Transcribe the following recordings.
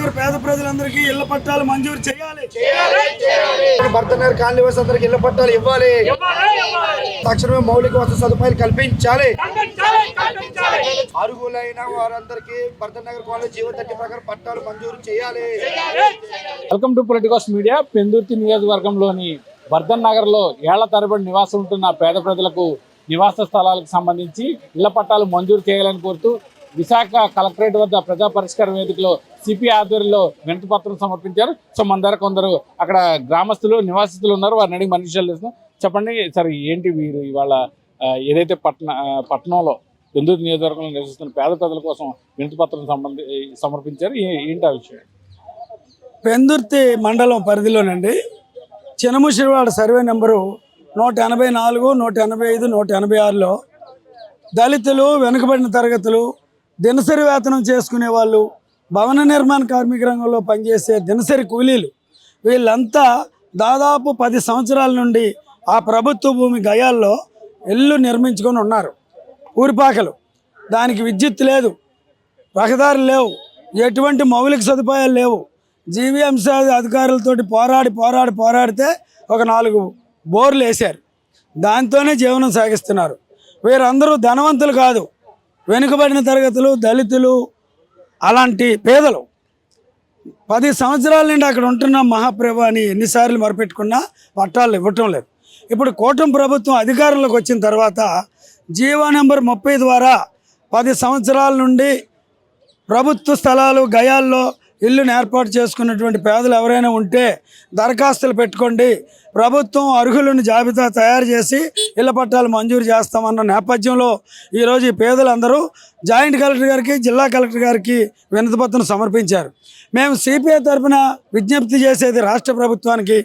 భరతన్ నగర్ పేద ప్రజలందరికీ ఇళ్ళ పట్టాలు మంజూరు చేయాలి. భర్త నగర్ కాలనీ అందరికి ఇళ్ళ పట్టాలు ఇవ్వాలి. తక్షణమే మౌలిక వసతి సదుపాయాలు కల్పించాలి. అర్హులైన వారందరికీ భర్త నగర్ కాలనీ జీవతట్టి ప్రకారం పట్టాలు మంజూరు చేయాలి. Welcome to Politicos media. Pendurthi నియోజకవర్గంలోని వర్ధన్ నగర్లో ఏళ్ళ తరబడి నివాసం ఉంటున్న పేద ప్రజలకు నివాస స్థలాలకు సంబంధించి ఇళ్ళ పట్టాలు మంజూరు చేయాలని కోరుతూ విశాఖ కలెక్టరేట్ వద్ద ప్రజా పరిష్కార వేదికలో సిపి ఆధ్వర్యంలో వినతి పత్రం సమర్పించారు. సో మన దగ్గర కొందరు అక్కడ గ్రామస్తులు నివాసితులు ఉన్నారు. వారిని అడిగి మనుషులు చెప్పండి సార్ ఏంటి వీరు ఇవాళ ఏదైతే పట్టణ పట్టణంలో పెందుర్తి నియోజకవర్గంలో నివసిస్తున్న పేద ప్రజల కోసం వినతి పత్రం సంబంధి సమర్పించారు. ఏంటి ఆ విషయం? పెందుర్తి మండలం పరిధిలోనండి. చినముషిరివాడ సర్వే నెంబరు నూట ఎనభై నాలుగు నూట ఎనభై ఐదు నూట ఎనభై ఆరులో దళితులు వెనుకబడిన తరగతులు దినసరి వేతనం చేసుకునే వాళ్ళు భవన నిర్మాణ కార్మిక రంగంలో పనిచేసే దినసరి కూలీలు వీళ్ళంతా దాదాపు పది సంవత్సరాల నుండి ఆ ప్రభుత్వ భూమి గయాల్లో ఇల్లు నిర్మించుకొని ఉన్నారు. ఊరిపాకలు. దానికి విద్యుత్ లేదు రహదారులు లేవు ఎటువంటి మౌలిక సదుపాయాలు లేవు. జీవీఎంస అధికారులతోటి పోరాడి పోరాడి పోరాడితే ఒక నాలుగు బోర్లు వేశారు. దాంతోనే జీవనం సాగిస్తున్నారు. వీరందరూ ధనవంతులు కాదు. వెనుకబడిన తరగతులు దళితులు అలాంటి పేదలు. పది సంవత్సరాల నుండి అక్కడ ఉంటున్న మహాప్రభు అని ఎన్నిసార్లు మరపెట్టుకున్నా పట్టాలు ఇవ్వటం లేదు. ఇప్పుడు కూటమి ప్రభుత్వం అధికారంలోకి వచ్చిన తర్వాత జీవో నెంబర్ ముప్పై ద్వారా పది సంవత్సరాల నుండి ప్రభుత్వ స్థలాలు గయాల్లో ఇల్లును ఏర్పాటు చేసుకున్నటువంటి పేదలు ఎవరైనా ఉంటే దరఖాస్తులు పెట్టుకోండి. ప్రభుత్వం అర్హులను జాబితా తయారు చేసి ఇళ్ళ పట్టాలు మంజూరు చేస్తామన్న నేపథ్యంలో ఈరోజు ఈ పేదలందరూ జాయింట్ కలెక్టర్ గారికి జిల్లా కలెక్టర్ గారికి వినతిపత్రం సమర్పించారు. మేము సిపిఐ తరఫున విజ్ఞప్తి చేసేది రాష్ట్ర ప్రభుత్వానికి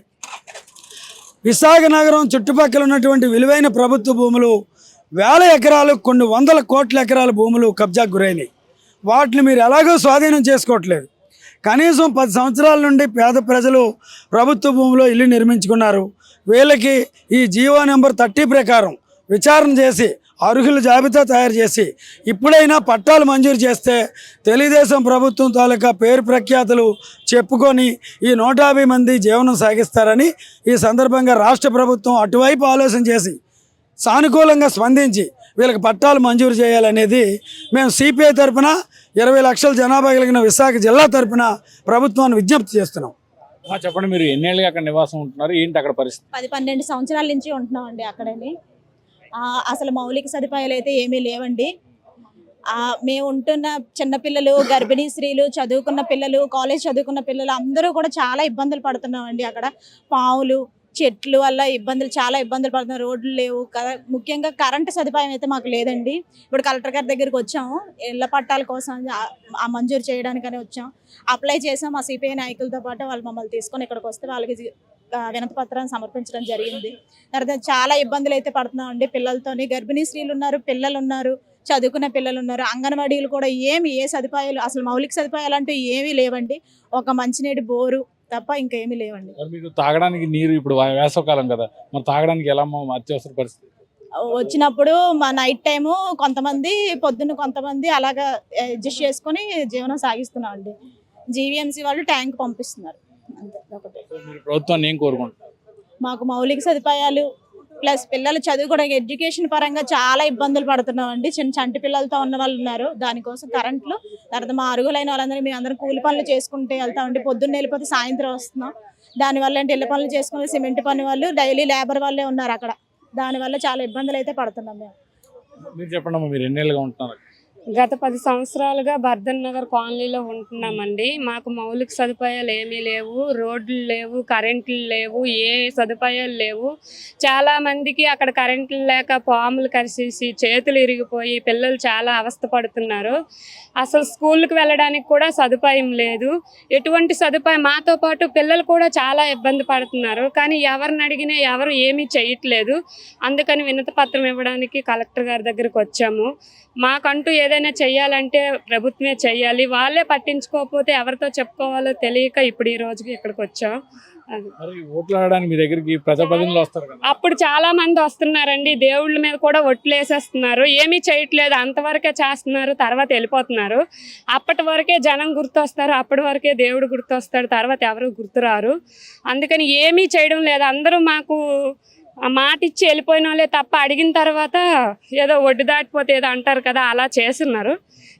విశాఖ నగరం చుట్టుపక్కల ఉన్నటువంటి విలువైన ప్రభుత్వ భూములు వేల ఎకరాలు కొన్ని వందల కోట్ల ఎకరాల భూములు కబ్జాకు గురైనాయి. వాటిని మీరు ఎలాగో స్వాధీనం చేసుకోవట్లేదు. కనీసం పది సంవత్సరాల నుండి పేద ప్రజలు ప్రభుత్వ భూమిలో ఇల్లు నిర్మించుకున్నారు. వీళ్ళకి ఈ జీవో నెంబర్ థర్టీ ప్రకారం విచారణ చేసి అర్హుల జాబితా తయారు చేసి ఇప్పుడైనా పట్టాలు మంజూరు చేస్తే తెలుగుదేశం ప్రభుత్వం తాలూకా పేరు ప్రఖ్యాతులు చెప్పుకొని ఈ నూట మంది జీవనం సాగిస్తారని ఈ సందర్భంగా రాష్ట్ర ప్రభుత్వం అటువైపు ఆలోచన చేసి సానుకూలంగా స్పందించి వీళ్ళకి పట్టాలు మంజూరు చేయాలనేది మేము సిపిఐ తరపున ఇరవై లక్షల జనాభా కలిగిన విశాఖ జిల్లా తరపున ప్రభుత్వాన్ని విజ్ఞప్తి చేస్తున్నాం. చెప్పండి మీరు ఎన్నేళ్ళుగా అక్కడ నివాసం ఉంటున్నారు? ఏంటి అక్కడ పరిస్థితి? పది పన్నెండు సంవత్సరాల నుంచి ఉంటున్నాం అండి అక్కడని. ఆ, అసలు మౌలిక సదుపాయాలు అయితే ఏమీ లేవండి. ఆ, మేము ఉంటున్న చిన్నపిల్లలు గర్భిణీ స్త్రీలు చదువుకున్న పిల్లలు కాలేజ్ చదువుకున్న పిల్లలు అందరూ కూడా చాలా ఇబ్బందులు పడుతున్నాం అండి అక్కడ. పావులు చెట్లు వల్ల ఇబ్బందులు చాలా ఇబ్బందులు పడుతున్నాయి. రోడ్లు లేవు. కదా ముఖ్యంగా కరెంటు సదుపాయం అయితే మాకు లేదండి. ఇప్పుడు కలెక్టర్ గారి దగ్గరికి వచ్చాము. ఇళ్ళ పట్టాల కోసం ఆ- మంజూరు చేయడానికనే వచ్చాం. అప్లై చేసాం మా సిపిఐ నాయకులతో పాటు. వాళ్ళు మమ్మల్ని తీసుకొని ఇక్కడికి వస్తే వాళ్ళకి వినతి పత్రాన్ని సమర్పించడం జరిగింది. తర్వాత చాలా ఇబ్బందులు అయితే పడుతున్నాం అండి పిల్లలతోని. గర్భిణీ స్త్రీలు ఉన్నారు పిల్లలు ఉన్నారు చదువుకున్న పిల్లలు ఉన్నారు. అంగన్వాడీలు కూడా ఏమి ఏ సదుపాయాలు అసలు మౌలిక సదుపాయాలు అంటూ ఏమీ లేవండి. ఒక మంచినీటి బోరు తప్ప ఇంకా ఏమీ లేవండి. మరి మీకు తాగడానికి నీరు ఇప్పుడు వేసవకాలం కదా మరి తాగడానికి ఎలా అమ్మా అత్యవసర పరిస్థితి? వచ్చినప్పుడు మా నైట్ టైము కొంతమంది పొద్దున్న కొంతమంది అలాగా అడ్జస్ట్ చేసుకొని జీవనం సాగిస్తున్నాం అండి జీవీఎంసీ వాళ్ళు ట్యాంక్ పంపిస్తున్నారు. అంతే ఒకటి. సో మీరు ప్రభుత్వాన్ని ఏం కోరుకుంటున్నారు? మాకు మౌలిక సదుపాయాలు ప్లస్ పిల్లలు చదువుకోవడానికి ఎడ్యుకేషన్ పరంగా చాలా ఇబ్బందులు పడుతున్నాం అండి చిన్న చంటి పిల్లలతో ఉన్న వాళ్ళు ఉన్నారు. దానికోసం కరెంట్లు తర్వాత మా అరుగులైన వాళ్ళందరూ మేము అందరం కూలి పనులు చేసుకుంటే వెళ్తామండి పొద్దున్న వెళ్ళిపోతే సాయంత్రం వస్తున్నాం. దానివల్ల అంటే ఇళ్ళ పనులు చేసుకునే సిమెంట్ పని వాళ్ళు డైలీ లేబర్ వాళ్ళే ఉన్నారు అక్కడ. దానివల్ల చాలా ఇబ్బందులు అయితే పడుతున్నాం మేము. మీరు చెప్పండి మీరు ఎన్నేళ్ళుగా ఉంటున్నారు? గత పది సంవత్సరాలుగా బర్ధన్ నగర్ కాలనీలో ఉంటున్నామండి. మాకు మౌలిక సదుపాయాలు ఏమీ లేవు రోడ్లు లేవు కరెంట్లు లేవు ఏ సదుపాయాలు లేవు. చాలా మందికి అక్కడ కరెంట్లు లేక పాములు కరిసేసి చేతులు ఇరిగిపోయి పిల్లలు చాలా అవస్థ పడుతున్నారు. అసలు స్కూల్కి వెళ్ళడానికి కూడా సదుపాయం లేదు. ఎటువంటి సదుపాయం మాతో పాటు పిల్లలు కూడా చాలా ఇబ్బంది పడుతున్నారు. కానీ ఎవరిని అడిగినా ఎవరు ఏమీ చేయట్లేదు. అందుకని వినతి పత్రం ఇవ్వడానికి కలెక్టర్ గారి దగ్గరికి వచ్చాము. మాకంటూ ఏదైనా చెయ్యాలంటే ప్రభుత్వమే చెయ్యాలి. వాళ్ళే పట్టించుకోకపోతే ఎవరితో చెప్పుకోవాలో తెలియక ఇప్పుడు ఈ రోజుకి ఇక్కడికి వచ్చాం. అది. మరి ఓట్లు ఆడడానికి మీ దగ్గరికి ప్రజాప్రతినిధులు వస్తారు కదా. అప్పుడు చాలా మంది వస్తున్నారండి. దేవుళ్ళ మీద కూడా ఒట్లు వేసేస్తున్నారు ఏమీ చేయట్లేదు. అంతవరకే చేస్తున్నారు. తర్వాత వెళ్ళిపోతున్నారు. అప్పటి వరకే జనం గుర్తొస్తారు. అప్పటి వరకే దేవుడు గుర్తొస్తాడు. తర్వాత ఎవరు గుర్తురారు. అందుకని ఏమీ చేయడం లేదు. అందరూ మాకు ఆ మాట ఇచ్చి వెళ్ళిపోయిన వాళ్ళే తప్ప అడిగిన తర్వాత ఏదో ఒడ్డు దాటిపోతే ఏదో అంటారు కదా అలా చేస్తున్నారు.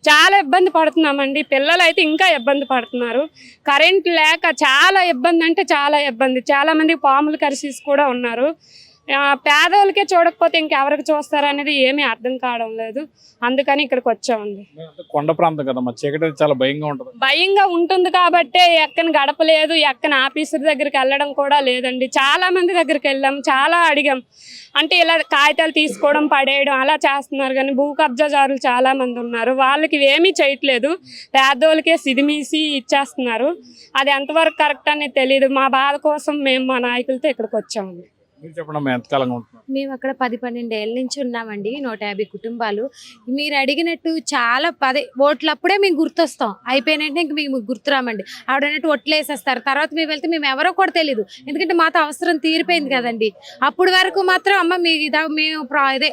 చాలా ఇబ్బంది పడుతున్నామండి. పిల్లలు అయితే ఇంకా ఇబ్బంది పడుతున్నారు. కరెంట్ లేక చాలా ఇబ్బంది అంటే చాలా ఇబ్బంది. చాలామంది పాములు కరిసి కూడా ఉన్నారు. ఆ, పేదవాళ్ళకే చూడకపోతే ఇంకెవరికి చూస్తారు అనేది ఏమీ అర్థం కావడం లేదు. అందుకని ఇక్కడికి వచ్చామండి. కొండ ప్రాంతం కదా చీకటి చాలా భయంగా ఉంటుంది. భయంగా ఉంటుంది కాబట్టే ఎక్కని గడపలేదు ఎక్కని ఆఫీసర్ దగ్గరికి వెళ్ళడం కూడా లేదండి. చాలా మంది దగ్గరికి వెళ్ళాం చాలా అడిగాం. అంటే ఇలా కాగితాలు తీసుకోవడం పడేయడం అలా చేస్తున్నారు కానీ భూ కబ్జాదారులు చాలా మంది ఉన్నారు. వాళ్ళకి ఏమీ చేయట్లేదు. పేదోళ్ళకే సిదిమీసి ఇచ్చేస్తున్నారు. అది ఎంతవరకు కరెక్ట్ అనేది తెలియదు మా బాధ కోసం మేము మా నాయకులతో ఇక్కడికి వచ్చామండి. మీరు చెప్పండి అమ్మా ఎంతకాలంగా ఉంటున్నారు? మేము అక్కడ పది పన్నెండు ఏళ్ళ నుంచి ఉన్నామండి నూట యాభై కుటుంబాలు. మీరు అడిగినట్టు చాలా పదే ఓట్లప్పుడే మేము గుర్తొస్తాం. అయిపోయినట్టు ఇంక మేము గుర్తురామండి. ఆవిడన్నట్టు ఒట్లు వేసేస్తారు తర్వాత మేము వెళ్తే మేము ఎవరో కూడా తెలియదు ఎందుకంటే మాతో అవసరం తీరిపోయింది కదండి. అప్పుడు వరకు మాత్రం అమ్మ మీ ఇదా మేము ప్రా- ఇదే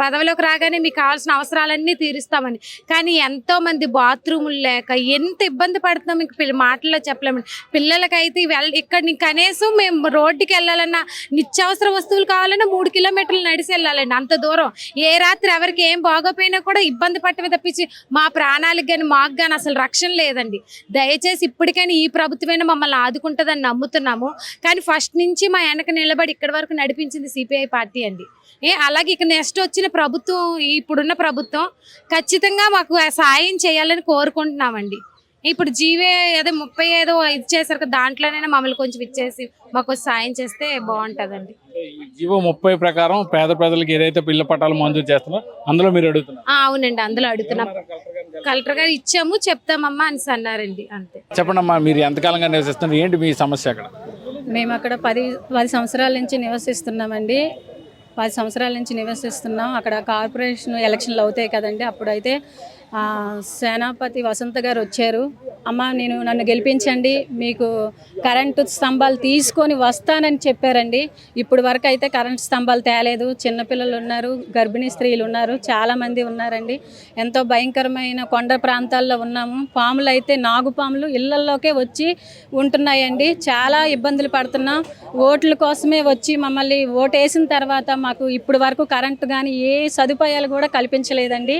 పదవిలోకి రాగానే మీకు కావాల్సిన అవసరాలన్నీ తీరుస్తామని. కానీ ఎంతో మంది బాత్రూములు లేక ఎంత ఇబ్బంది పడుతున్నాం ఇంక పిల్ల మాటల్లో చెప్పలేమండి. పిల్లలకైతే వెళ్ళ ఇక్కడ కనీసం మేము రోడ్డుకి వెళ్ళాలన్నా నిత్యావసర వస్తువులు కావాలన్నా మూడు కిలోమీటర్లు నడిచి వెళ్ళాలండి. అంత దూరం. ఏ రాత్రి ఎవరికి ఏం బాగోపోయినా కూడా ఇబ్బంది పట్టమే తప్పించి మా ప్రాణాలకు కానీ మాకు కానీ అసలు రక్షణ లేదండి. దయచేసి ఇప్పటికైనా ఈ ప్రభుత్వమైనా మమ్మల్ని ఆదుకుంటుందని నమ్ముతున్నాము. కానీ ఫస్ట్ నుంచి మా వెనక నిలబడి ఇక్కడి వరకు నడిపించింది సిపిఐ పార్టీ అండి. ఏ అలాగే ఇక నెక్స్ట్ వచ్చిన ప్రభుత్వం ఇప్పుడున్న ప్రభుత్వం ఖచ్చితంగా మాకు సాయం చేయాలని కోరుకుంటున్నామండి. ఇప్పుడు జీవే ఏదో ముప్పై ఏదో ఇది చేశారు కదా దాంట్లోనైనా మమ్మల్ని కొంచెం ఇచ్చేసి మాకు సాయం చేస్తే బాగుంటుందండి. జీవో ముప్పై ప్రకారం పేద ప్రజలకు ఏదైతే పిల్ల పట్టాలు మంజూరు చేస్తున్నారో అందులో మీరు అడుగుతున్నారు. ఆ, అవునండి అందులో అడుగుతున్నాం. కలెక్టర్ గారు? ఇచ్చాము చెప్తామమ్మా అని అన్నారండి అంతే. చెప్పండి అమ్మా మీరు ఎంతకాలంగా నివసిస్తున్నారు? ఏంటి మీ సమస్య అక్కడ? మేము అక్కడ పది పది సంవత్సరాల నుంచి నివసిస్తున్నామండి. పది సంవత్సరాల నుంచి నివసిస్తున్నాం. అక్కడ కార్పొరేషన్ ఎలక్షన్లు అవుతాయి కదండి అప్పుడైతే సేనాపతి వసంత గారు వచ్చారు. అమ్మ నేను నన్ను గెలిపించండి మీకు కరెంటు స్తంభాలు తీసుకొని వస్తానని చెప్పారండి. ఇప్పుడు వరకు అయితే కరెంటు స్తంభాలు తేలేదు. చిన్నపిల్లలు ఉన్నారు గర్భిణీ స్త్రీలు ఉన్నారు చాలామంది ఉన్నారండి. ఎంతో భయంకరమైన కొండ ప్రాంతాల్లో ఉన్నాము. పాములు అయితే నాగు పాములు ఇళ్ళలోకే వచ్చి ఉంటున్నాయండి. చాలా ఇబ్బందులు పడుతున్నాం. ఓట్ల కోసమే వచ్చి మమ్మల్ని ఓటేసిన తర్వాత మాకు ఇప్పుడు వరకు కరెంటు కానీ ఏ సదుపాయాలు కూడా కల్పించలేదండి.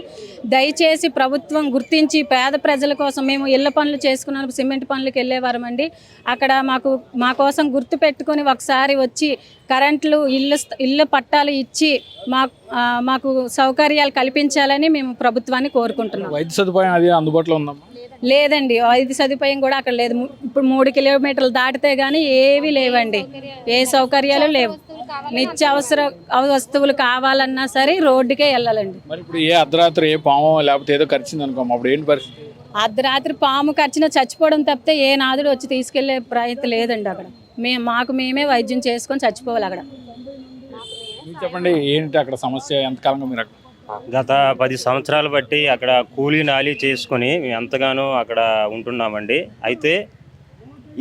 దయచేసి ప్రభుత్వం గుర్తించి పేద ప్రజల కోసం మేము ఇళ్ళ పనులు చేసుకున్నాం సిమెంట్ పనులకు వెళ్ళేవారమండి అక్కడ మాకు మా కోసం గుర్తు పెట్టుకొని ఒకసారి వచ్చి కరెంట్లు ఇల్లు ఇళ్ళ పట్టాలు ఇచ్చి మా మాకు సౌకర్యాలు కల్పించాలని మేము ప్రభుత్వాన్ని కోరుకుంటున్నాం. వైద్య సదుపాయం అది అందుబాటులో ఉందమ్మా లేదండి వైద్య సదుపాయం కూడా అక్కడ లేదు. ఇప్పుడు మూడు కిలోమీటర్లు దాటితే గానీ ఏవి లేవండి. ఏ సౌకర్యాలు లేవు. నిత్యావసర వస్తువులు కావాలన్నా సరే రోడ్డుకే వెళ్ళాలండి. మరి ఇప్పుడు ఏ అర్ధరాత్రి ఏ పాము లేకపోతే ఏదో ఖర్చింది అనుకో అప్పుడు ఏంటి పరిస్థితి? అర్ధరాత్రి పాము కరిచిన చచ్చిపోవడం తప్పితే ఏ నాదుడు వచ్చి తీసుకెళ్ళే ప్రయత్నం లేదండి అక్కడ. మేము మాకు మేమే వైద్యం చేసుకొని చచ్చిపోవాలి అక్కడ. మీరు చెప్పండి ఏంటి అక్కడ సమస్య? ఎంతకాలంగా మీరు అక్కడ? గత పది సంవత్సరాలు బట్టి అక్కడ కూలీ నాలి చేసుకొని మేము ఎంతగానో అక్కడ ఉంటున్నామండి. అయితే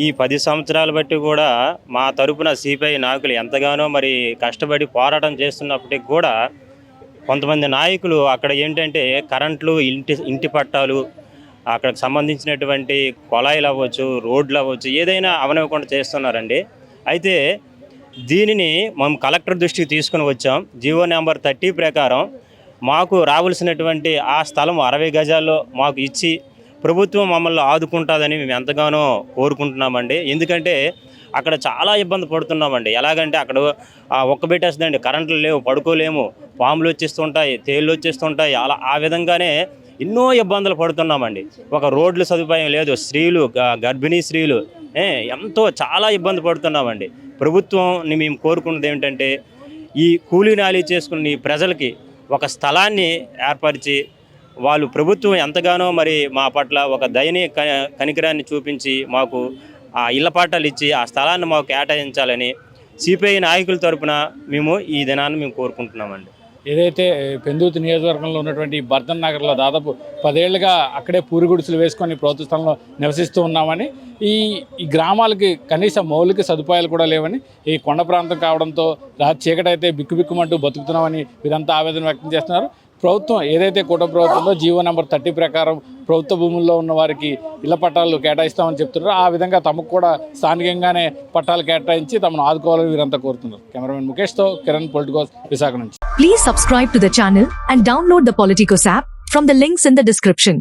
ఈ పది సంవత్సరాలు బట్టి కూడా మా తరపున సిపిఐ నాయకులు ఎంతగానో మరి కష్టపడి పోరాటం చేస్తున్నప్పటికి కూడా కొంతమంది నాయకులు అక్కడ ఏంటంటే కరెంట్లు ఇంటి ఇంటి పట్టాలు అక్కడికి సంబంధించినటువంటి కొలాయిలు అవ్వచ్చు రోడ్లు అవ్వచ్చు ఏదైనా అవనివ్వకుండా చేస్తున్నారండి. అయితే దీనిని మనం కలెక్టర్ దృష్టికి తీసుకుని వచ్చాం. జీవో నెంబర్ థర్టీ ప్రకారం మాకు రావాల్సినటువంటి ఆ స్థలం అరవై గజాల్లో మాకు ఇచ్చి ప్రభుత్వం మమ్మల్ని ఆదుకుంటుందని మేము ఎంతగానో కోరుకుంటున్నామండి. ఎందుకంటే అక్కడ చాలా ఇబ్బంది పడుతున్నామండి. ఎలాగంటే అక్కడ ఒక్కబెట్టేస్తుందండి ఒక్క పెట్టేస్తుందండి కరెంట్లు లేవు పడుకోలేము. పాములు వచ్చేస్తుంటాయి తేళ్ళు వచ్చేస్తుంటాయి. అలా ఆ విధంగానే ఎన్నో ఇబ్బందులు పడుతున్నామండి. ఒక రోడ్ల సదుపాయం లేదు. స్త్రీలు గర్భిణీ స్త్రీలు ఎంతో చాలా ఇబ్బంది పడుతున్నామండి. ప్రభుత్వంని మేము కోరుకున్నది ఏమిటంటే ఈ కూలీ నాలి చేసుకుని ఈ ప్రజలకి ఒక స్థలాన్ని ఏర్పరిచి వాళ్ళు ప్రభుత్వం ఎంతగానో మరి మా పట్ల ఒక దయనీయ క- కనికరాన్ని చూపించి మాకు ఆ ఇళ్ళ పట్టాలు ఇచ్చి ఆ స్థలాన్ని మాకు కేటాయించాలని సిపిఐ నాయకుల తరపున మేము ఈ దినాన్ని మేము కోరుకుంటున్నామండి. ఏదైతే పెందుర్తి నియోజకవర్గంలో ఉన్నటువంటి బర్ధన్ నగర్లో దాదాపు పదేళ్ళుగా అక్కడే పూరిగుడిసెలు వేసుకొని ప్రభుత్వ స్థలంలో నివసిస్తూ ఉన్నామని ఈ ఈ గ్రామాలకి కనీస మౌలిక సదుపాయాలు కూడా లేవని ఈ కొండ ప్రాంతం కావడంతో రాత్రి చీకటైతే బిక్కుబిక్కుమంటూ బతుకుతున్నామని వీరంతా ఆవేదన వ్యక్తం చేస్తున్నారు. ప్రభుత్వం ఏదైతే కూట ప్రభుత్వంలో జీవో నెంబర్ థర్టీ ప్రకారం ప్రభుత్వ భూముల్లో ఉన్న వారికి ఇళ్ళ పట్టాలు కేటాయిస్తామని చెప్తున్నారు ఆ విధంగా తమకు కూడా స్థానికంగానే పట్టాలు కేటాయించి తమను ఆదుకోవాలని వీరంతా కోరుతున్నారు. కెమెరామెన్ ముఖేష్తో కిరణ్ పొలిటికోస్ విశాఖ నుంచి. Please subscribe to the channel and download the Politicos app from the links in the description